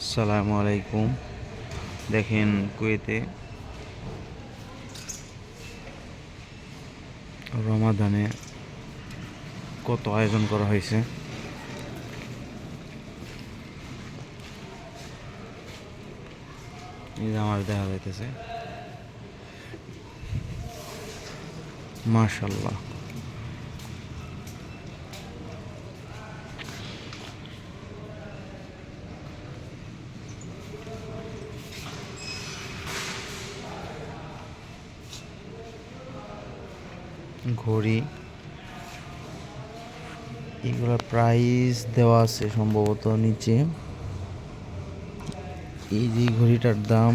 আসসালামু আলাইকুম। দেখেন কুয়েতে রমাদানে কত আয়োজন করা হয়েছে। আমার দেখা যাইতেছে। মাশাল্লাহ ঘড়ি এগুলোর প্রাইস দেওয়া আছে সম্ভবত নিচে। এই যে ঘড়িটার দাম,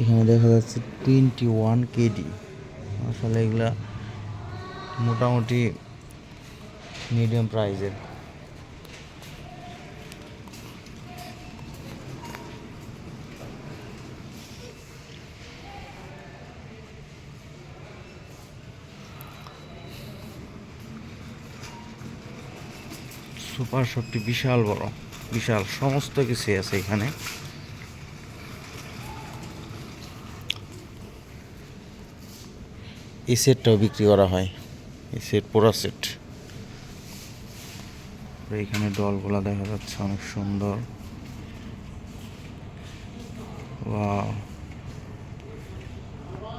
এখানে দেখা যাচ্ছে টোয়েন্টি ওয়ান কেডি আসলে এগুলা মোটামুটি মিডিয়াম প্রাইজের সুপার শপটি বিশাল বড়, বিশাল, সমস্ত কিছু আছে এখানে। এই সেটটাও বিক্রি করা হয়, এই সেট, পুরো সেট। এখানে ডলগুলা দেখা যাচ্ছে অনেক সুন্দর। ওয়াও।